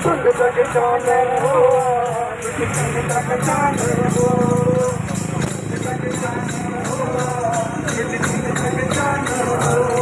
ਜਗ ਜਗ ਜਾਣੇ ਹੋ ਜਗ ਜਗ ਜਾਣੇ ਹੋ ਜਗ ਜਗ ਜਾਣੇ ਹੋ ਜਗ ਜਗ ਜਾਣੇ ਹੋ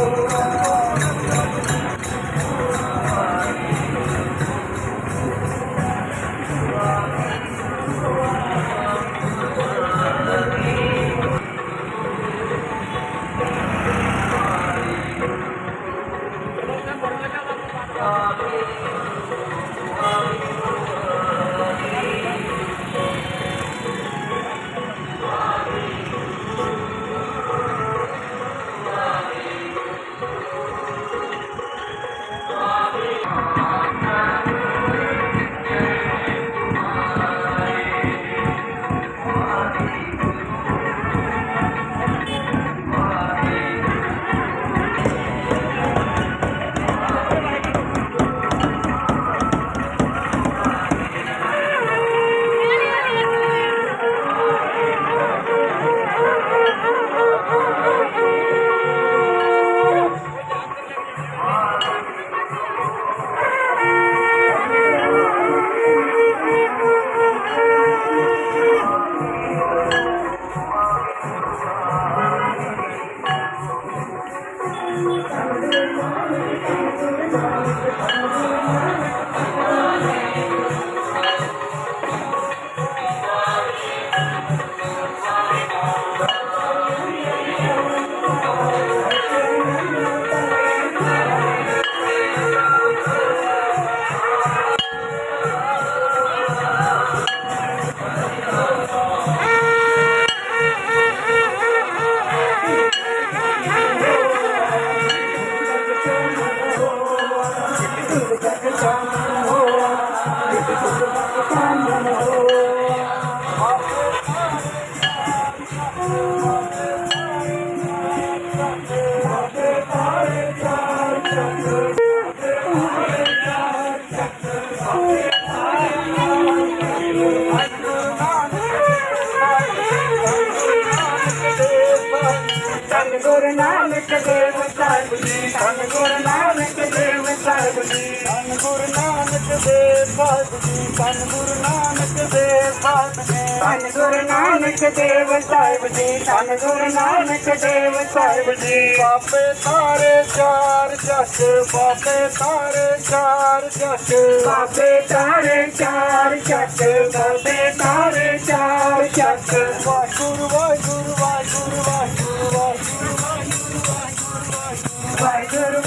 धन गुरु नानक देव जी धन गुरु नानक देव जी धन गुरु नानक देव साहिब जी धन गुरु नानक देव साहिब जी बापे तारे चार जस बापे तारे चार जस। बापे तारे चार जस बापे तारे चार जस। वागुरु वागुरु Waheguru वागुरु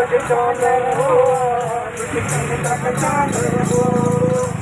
Take it on the road, take it on the road.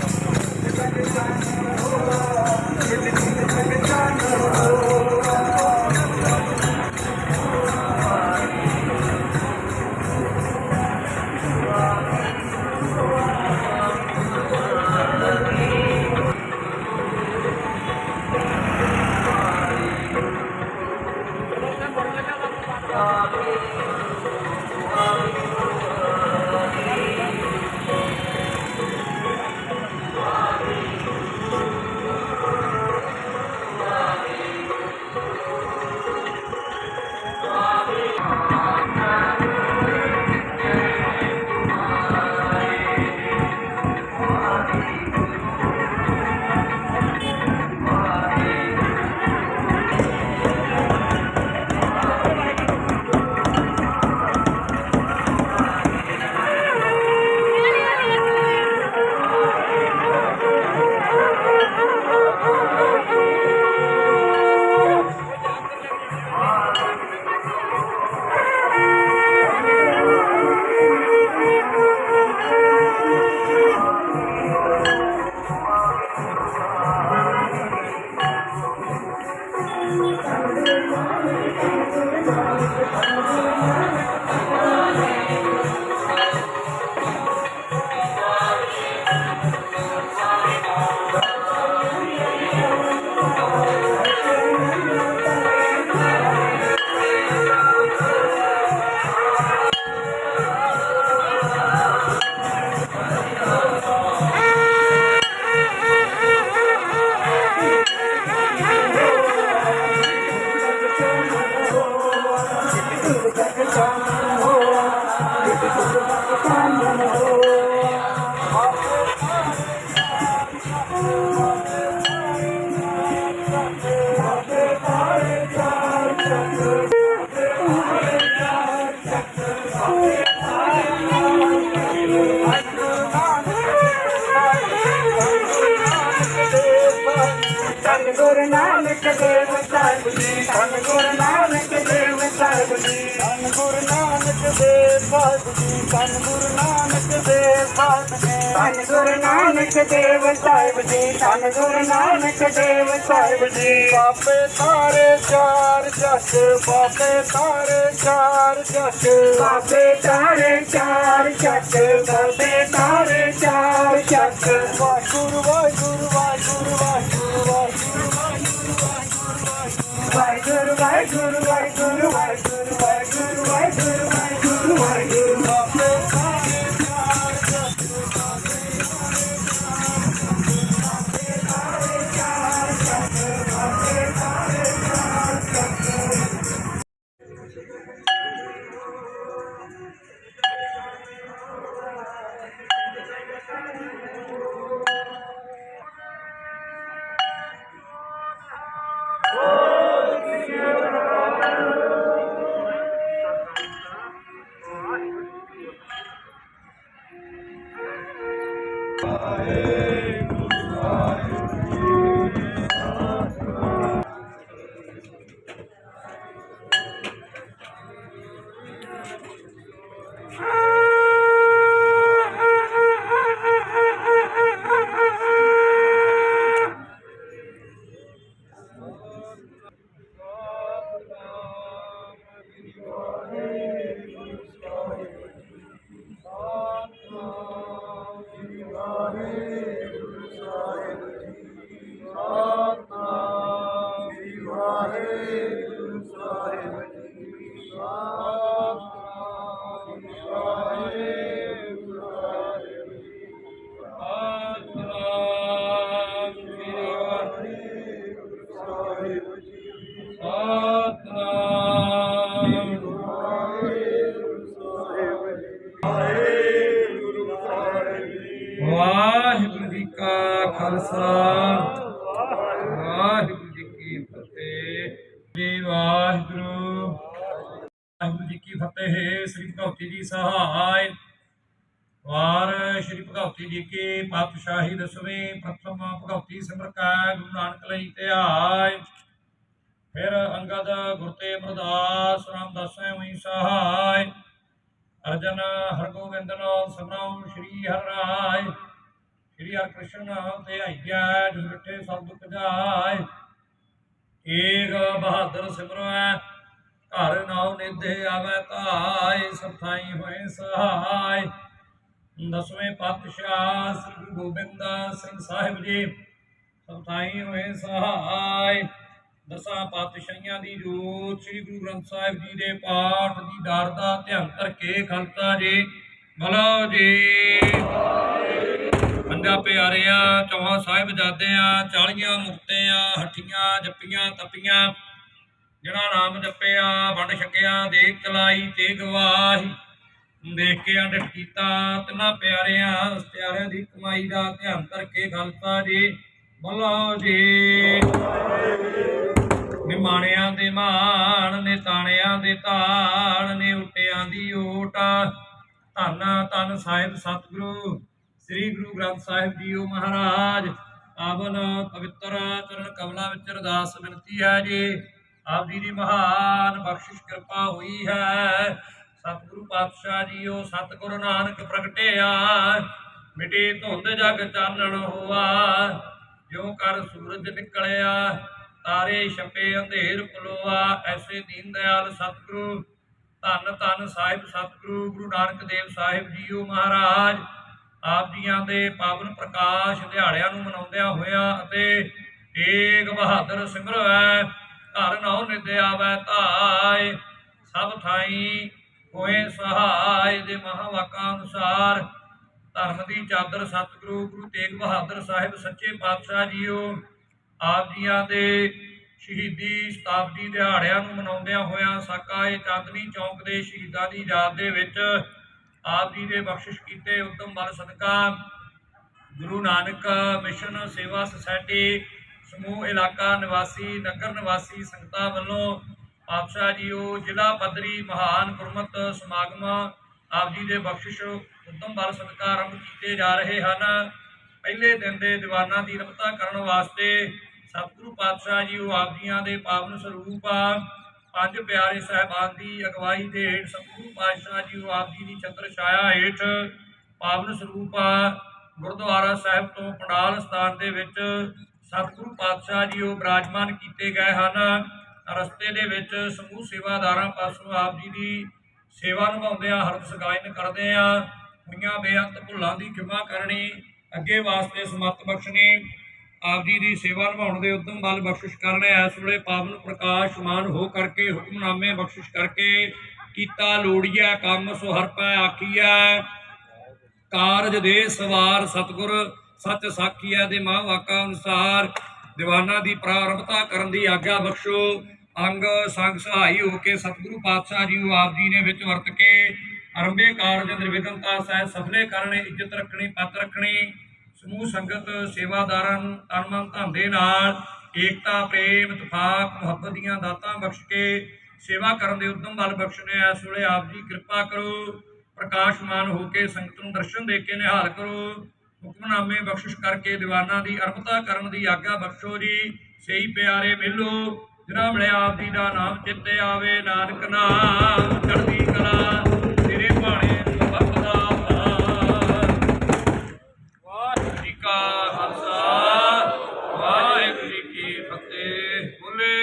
すごい! ਧੰਨ ਗੁਰੂ ਨਾਨਕ ਦੇਵ ਸਾਹਿਬ ਜੀ ਧੰਨ ਗੁਰੂ ਨਾਨਕ ਦੇਵ ਸਾਹਿਬ ਜੀ ਧੰਨ ਗੁਰੂ ਨਾਨਕ ਦੇਵ ਸਾਹਿਬ ਜੀ ਬਾਪੇ ਤਾਰੇ ਚਾਰ ਜਸ ਬਾਪੇ ਤਾਰੇ ਚਾਰ ਜਸ ਬਾਪੇ ਤਾਰੇ ਚਾਰ ਜਸ ਬਾਪੇ ਤਾਰੇ ਚਾਰ ਜਸ ਵਾਹਿਗੁਰੂ ਵਾਹਿਗੁਰੂ ਵਾਹਿਗੁਰੂ ਵਾਹਿਗੁਰੂ ਵਾਹਿਗੁਰੂ ਵਾਹਿਗੁਰੂ ਵਾਹਿਗੁਰੂ ਫਤਿਹ, ਸ੍ਰੀ ਭਗਵਤੀ ਜੀ ਸਹਾਇ। ਵਾਰ ਸ੍ਰੀ ਭਗਵਤੀ ਜੀ ਕੀ ਪਾਤਸ਼ਾਹੀ ਦਸਵੇਂ, ਪ੍ਰਥਮ ਭਗਵਤੀ ਸਿਮਰ ਕਾ, ਗੁਰੂ ਨਾਨਕ ਲਈ ਧਿਆਇ। ਫਿਰ ਅੰਗਦ ਗੁਰ ਤੇ ਰਾਮਦਾਸੈ ਹੋਈ ਸਹਾਇ। ਅਰਜਨ ਹਰਗੋਬਿੰਦਨ ਸਭਨਾਉ ਸ੍ਰੀ ਹਰਿ ਰਾਇ। ਸ੍ਰੀ ਹਰਿ ਕ੍ਰਿਸ਼ਨ ਤੇ ਆਈਆ ਜਿਸ ਮਿੱਠੇ ਸਭ ਦੁਖ ਜਾਏ ਏਕ ਬਹਾਦਰ ਸਿਮਰੈ ਘਰ ਨਾਉ ਨਿਧੇ ਆਵੈ ਧਾਇ ਸਭ ਹੋਏ ਸਹਾਇ। ਦਸਵੇਂ ਪਾਤਸ਼ਾਹ ਸ੍ਰੀ ਗੁਰੂ ਸਿੰਘ ਸਾਹਿਬ ਜੀ ਸਭ ਹੋਏ ਸਹਾਇ। ਦਸਾਂ ਪਾਤਸ਼ਾਹੀਆਂ ਦੀ ਜੋਤ ਸ੍ਰੀ ਗੁਰੂ ਗ੍ਰੰਥ ਸਾਹਿਬ ਜੀ ਦੇ ਪਾਠ ਦੀ ਦਾਰ ਦਾ ਧਿਆਨ ਕਰਕੇ ਖਲਤਾ ਜੀ। ਬਲੋ ਜੀ। ਪੰਜਾ ਪਿਆਰਿਆਂ, ਚੌਹਾਂ ਸਾਹਿਬ ਜਾਦਿਆਂ ਚਾਲੀਆਂ ਮੁਕਤਿਆਂ, ਹੱਠੀਆਂ, ਜੱਪੀਆਂ, ਤਪੀਆਂ ਜਿਹੜਾ ਨਾਮ ਜਪਿਆ, ਵੰਡ ਛਕਿਆ, ਦੇਖ ਚਲਾਈ ਤੇ ਗਵਾਹੀ। ਦੇਖ ਕੇ ਅੰਡਿਤ ਕੀਤਾ, ਤਿੰਨਾਂ ਪਿਆਰਿਆਂ ਪਿਆਰਿਆਂ ਦੀ ਕਮਾਈ ਦਾ ਧਿਆਨ ਕਰਕੇ ਖਾਲਸਾ ਜੀ, ਬੋਲੋ ਜੀ। ਨਿਮਾਣਿਆਂ ਦੇ ਮਾਣ ਨੇ ਤਾਣਿਆਂ ਦੇ ਤਾਣ ਨੇ ਉਟਿਆਂ ਦੀ ਓਟ। ਧੰਨ ਧੰਨ ਸਾਹਿਬ ਸਤਿਗੁਰੂ, ਸ੍ਰੀ ਗੁਰੂ ਗ੍ਰੰਥ ਸਾਹਿਬ ਜੀਓ ਮਹਾਰਾਜ। ਪਾਵਨ ਪਵਿੱਤਰ ਚਰਨ ਕਮਲਾਂ ਵਿੱਚ ਅਰਦਾਸ ਬੇਨਤੀ ਹੈ ਜੀ। ਆਪ ਜੀ ਦੀ ਮਹਾਨ ਬਖਸ਼ਿਸ਼ ਕਿਰਪਾ ਹੋਈ ਹੈ। ਸਤਿਗੁਰੂ ਪਾਤਸ਼ਾਹ ਜੀਓ, ਸਤਿਗੁਰੂ ਨਾਨਕ ਪ੍ਰਗਟਿਆ। ਮਿਟੇ ਧੁੰਦ ਜਗ ਚਾਨਣ ਹੋਆ। ਜੋ ਕਰ ਸੂਰਜ ਨਿਕਲਿਆ, ਤਾਰੇ ਛਪੇ ਅੰਧੇਰ ਪਲੋਆ ਐਸੇ ਦੀਨ ਦਿਆਲ ਸਤਿਗੁਰੂ, ਧੰਨ ਧੰਨ ਸਾਹਿਬ ਸਤਿਗੁਰੂ, ਗੁਰੂ ਨਾਨਕ ਦੇਵ ਸਾਹਿਬ ਜੀਓ ਮਹਾਰਾਜ। ਆਪ ਜੀਆਂ ਦੇ ਪਾਵਨ ਪ੍ਰਕਾਸ਼ ਦਿਹਾੜਿਆਂ ਨੂੰ ਮਨਾਉਂਦਿਆਂ ਹੋਇਆ ਅਤੇ ਏਕ ਬਹਾਦਰ ਸਿਮਰਵੈ ਘਰ ਨਉ ਨਿਦੇ ਆਵੈ ਧਾਇ ਸਭ ਥਾਈ ਹੋਏ ਸਹਾਇ ਦੇ ਮਹਾਵਾਕਾਂ ਅਨੁਸਾਰ। ਧਰਮ ਦੀ ਚਾਦਰ ਸਤਿਗੁਰੂ, ਗੁਰੂ ਤੇਗ ਬਹਾਦਰ ਸਾਹਿਬ ਸੱਚੇ ਪਾਤਸ਼ਾਹ ਜੀਓ, ਆਪ ਜੀਆਂ ਦੇ ਸ਼ਹੀਦੀ ਸ਼ਤਾਬਦੀ ਦਿਹਾੜਿਆਂ ਨੂੰ ਮਨਾਉਂਦਿਆਂ ਹੋਇਆਂ ਸਾਕਾਏ ਚਾਂਦਨੀ ਚੌਂਕ ਦੇ ਸ਼ਹੀਦਾਂ ਦੀ ਯਾਦ ਦੇ ਵਿੱਚ ਆਪ ਜੀ ਦੇ ਬਖਸ਼ਿਸ਼ ਕੀਤੇ ਉਤਮ ਬਲ ਸਦਕਾ। ਗੁਰੂ ਨਾਨਕ ਮਿਸ਼ਨ ਸੇਵਾ ਸੁਸਾਇਟੀ ਸਮੂਹ, ਇਲਾਕਾ, ਨਿਵਾਸੀ, ਨਗਰ ਨਿਵਾਸੀ ਸੰਗਤਾਂ ਵੱਲੋਂ ਪਾਤਸ਼ਾਹ ਜੀਓ ਜ਼ਿਲ੍ਹਾ ਪੱਧਰੀ ਮਹਾਨ ਗੁਰਮਤ ਸਮਾਗਮ ਆਪ ਜੀ ਦੇ ਬਖਸ਼ਿਸ਼ ਉਤਮ ਬਲ ਸਦਕਾ ਆਰੰਭ ਕੀਤੇ ਜਾ ਰਹੇ ਹਨ। ਪਹਿਲੇ ਦਿਨ ਦੇ ਦੀਵਾਨਾਂ ਦੀ ਰਮਤਾ ਕਰਨ ਵਾਸਤੇ ਸਤਿਗੁਰੂ ਪਾਤਸ਼ਾਹ ਜੀ ਉਹ ਆਪ ਜੀਆਂ ਦੇ ਪਾਵਨ ਸਰੂਪ ਪੰਜ ਪਿਆਰੇ ਸਾਹਿਬਾਨ ਦੀ ਅਗਵਾਈ ਦੇ ਹੇਠ ਸਤਿਗੁਰੂ ਪਾਤਸ਼ਾਹ ਜੀ ਉਹ ਆਪ ਜੀ ਦੀ ਛਤਰ ਛਾਇਆ ਹੇਠ ਪਾਵਨ ਸਰੂਪ ਗੁਰਦੁਆਰਾ ਸਾਹਿਬ ਤੋਂ ਪੰਡਾਲ ਸਥਾਨ ਦੇ ਵਿੱਚ ਸਤਿਗੁਰੂ ਪਾਤਸ਼ਾਹ ਜੀ, ਉਹ ਬਰਾਜਮਾਨ ਕੀਤੇ ਗਏ ਹਨ। ਰਸਤੇ ਦੇ ਵਿੱਚ ਸਮੂਹ ਸੇਵਾਦਾਰਾਂ ਪਾਸੋਂ ਆਪ ਜੀ ਦੀ ਸੇਵਾ ਨਿਭਾਉਂਦਿਆਂ ਹਰਤ ਸਗਾਇਨ ਕਰਦੇ ਆ। ਹੋਈਆਂ ਬੇਅੰਤ ਭੁੱਲਾਂ ਦੀ ਖਿਮਾ ਕਰਨੀ, ਅੱਗੇ ਵਾਸਤੇ ਸਮਤ ਬਖਸ਼ਣੀ, ਆਪ ਜੀ ਦੀ ਸੇਵਾ ਨਿਭਾਉਣ ਦੇ ਉਦਮ ਬਲ ਬਖਸ਼ਿਸ਼ ਕਰਨੇ, ਇਸ ਵੇਲੇ ਪਾਵਨ ਪ੍ਰਕਾਸ਼ਮਾਨ ਹੋ ਕਰਕੇ, ਹੁਕਮਨਾਮੇ ਬਖਸ਼ਿਸ਼ ਕਰਕੇ ਕੀਤਾ ਲੋੜੀਆ ਕੰਮ ਸੋ ਹਰ ਪੈ ਆਖੀਐ, ਕਾਰਜ ਦੇ ਸਵਾਰ ਸਤਗੁਰ ਸੱਚ ਸਾਖੀਆ ਦੇ ਮਹਾਂ ਵਾਕਾ ਅਨੁਸਾਰ ਦੀਵਾਨਾਂ ਦੀ ਪ੍ਰਾਰੰਭਤਾ ਕਰਨ ਦੀ ਆਗਿਆ ਬਖਸ਼ੋ। ਅੰਗ ਸੰਗ ਸਹਾਈ ਹੋ ਕੇ ਸਤਿਗੁਰੂ ਪਾਤਸ਼ਾਹ ਜੀ ਨੂੰ ਆਪ ਜੀ ਨੇ ਵਿੱਚ ਵਰਤ ਕੇ ਅਰੰਭੇ ਕਾਰਜ ਨਿਰਵਿਘਨਤਾ ਸਹਿ ਸਫਲੇ ਕਰਨੇ, ਇੱਜ਼ਤ ਰੱਖਣੀ, ਪੱਤ ਰੱਖਣੀ, ਸਮੂਹ ਸੰਗਤ, ਸੇਵਾਦਾਰਾਂ ਨੂੰ ਤਨ ਮਨ ਧਨ ਦੇ ਨਾਲ ਏਕਤਾ, ਪ੍ਰੇਮ, ਇਤਫਾਕ, ਮੁਹੱਬਤ ਦੀਆਂ ਦਾਤਾਂ ਬਖਸ਼ ਕੇ ਸੇਵਾ ਕਰਨ ਦੇ ਉਦਮ ਬਲ ਬਖਸ਼ਣੇ ਇਸ ਵੇਲੇ ਆਪ ਜੀ ਕਿਰਪਾ ਕਰੋ, ਪ੍ਰਕਾਸ਼ਮਾਨ ਹੋ ਕੇ ਸੰਗਤ ਨੂੰ ਦਰਸ਼ਨ ਦੇ ਕੇ ਨਿਹਾਲ ਕਰੋ। ਹੁਕਮਨਾਮੇ ਬਖਸ਼ਿਸ਼ ਕਰਕੇ ਦੀਵਾਨਾਂ ਦੀ ਅਰਪਤਾ ਕਰਨ ਦੀ ਆਗਿਆ ਬਖਸ਼ੋ ਜੀ। ਸਹੀ ਪਿਆਰੇ ਮਿਲੋ, ਜਿਨ੍ਹਾਂ ਮਿਲਿਆ ਆਪ ਜੀ ਦਾ ਨਾਮ ਚਿੱਤੇ ਆਵੇ, ਨਾਨਕ ਨਾਮ ਚੜ੍ਹਦੀ ਕਲਾ, ਤੇਰੇ ਭਾਣੇ ਵਕਦਾ ਵਾਹਿਗੁਰੂ ਜੀ ਕਾ ਖਾਲਸਾ, ਵਾਹਿਗੁਰੂ ਜੀ ਕੀ ਫਤਿਹ। ਬੋਲੇ,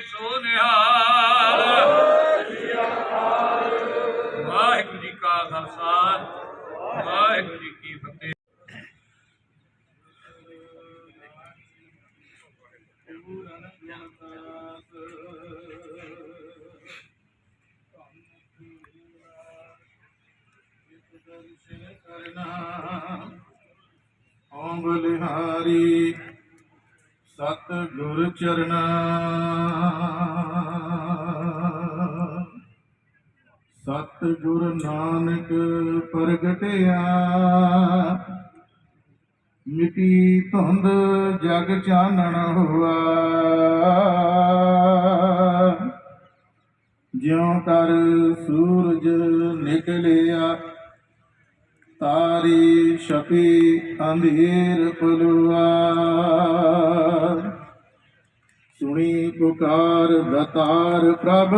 ਸੋ ਨਿਹਾਲ। ਵਾਹਿਗੁਰੂ ਜੀ ਕਾ ਖਾਲਸਾ। ਵਾਹਿਗੁਰੂ ਜੀ ਕੀ ਫਤਿਹ। ਓਮ ਬਲਿਹਾਰੀ ਸਤ ਗੁਰ ਚਰਨਾ ਸਤ ਨਾਨਕ ਪ੍ਰਗਟਿਆ। ਮਿਟੀ ਧੁੰਦ ਜਗ ਚਾਨਣ ਹੋਆ। ਜਿਉ ਕਰ ਸੂਰਜ ਨਿਕਲਿਆ, ਤਾਰੀ ਛਪੀ ਅੰਧੇਰ ਪਲਵਾ ਸੁਣੀ ਪੁਕਾਰ ਦਤਾਰ ਪ੍ਰਭ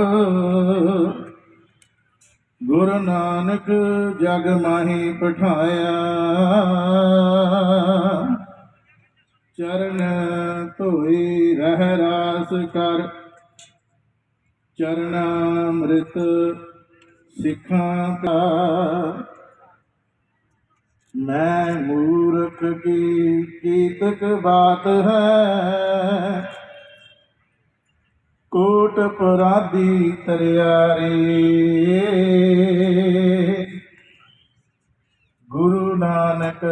ਗੁਰੂ ਨਾਨਕ ਜਗ ਮਾਹੀ ਪਠਾਇਆ। ਚਰਨ ਧੋਈ ਰਹਿ ਰਾਸ ਕਰ ਚਰਨਾਮ੍ਰਿਤ ਸਿੱਖਾਂ ਦਾ। ਮੈਂ ਮੂਰਖ ਕੀ ਕੀਤਕ ਬਾਤ ਹੈ ਕੋਟ ਪਰਾਦੀ ਤਰਿਆਰੀ। ਗੁਰੂ ਨਾਨਕ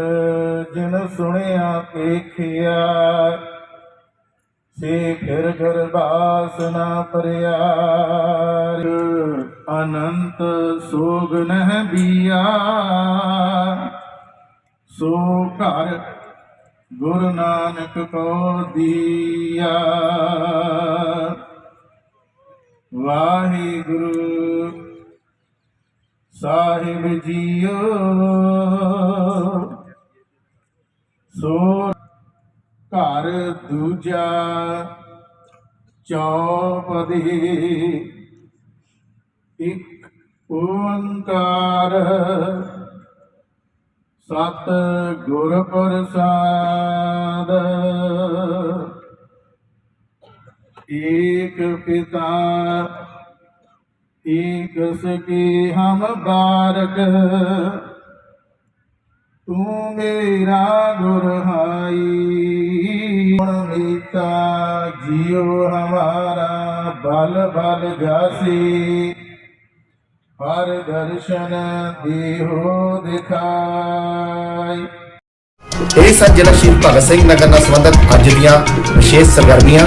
ਜਿਨ ਸੁਣਿਆ ਦੇਖਿਆ ਸੇ ਫਿਰ ਗਰਬਾਸ ਨਾ ਪਰਿਆਰ। ਅਨੰਤ ਸੋਗ ਨਹਿ ਬੀਆ, ਸੋ ਘਰ ਗੁਰੂ ਨਾਨਕ ਕੋ ਦੀਆ। ਵਾਹਿਗੁਰੂ ਸਾਹਿਬ ਜੀਓ। ਸੋ ਘਰ ਦੂਜਾ ਚੌਪਦੀ ਇੱਕ ਓੰਕਾਰ ਸਤ ਗੁਰ ਪ੍ਰਸਾਦ। ਏਕ ਪਿਤਾ ਏਕ ਸਕੀ ਹਮ ਬਾਰਕ। ਤੂੰ ਮੇਰਾ ਗੁਰ ਹਾਈ, ਗੁਣ ਮੀਤਾ ਜੀਉ ਹਮਾਰਾ ਬਲ ਬਲ ਜਾਸੀ। ਹਰ ਦਰਸ਼ਨ ਇਹ ਸਨ ਜ਼ਿਲ੍ਹਾ ਸ਼ਹੀਦ ਭਗਤ ਸਿੰਘ ਨਗਰ ਨਾਲ ਸੰਬੰਧਿਤ ਅੱਜ ਦੀਆਂ ਵਿਸ਼ੇਸ਼ ਸਰਗਰਮੀਆਂ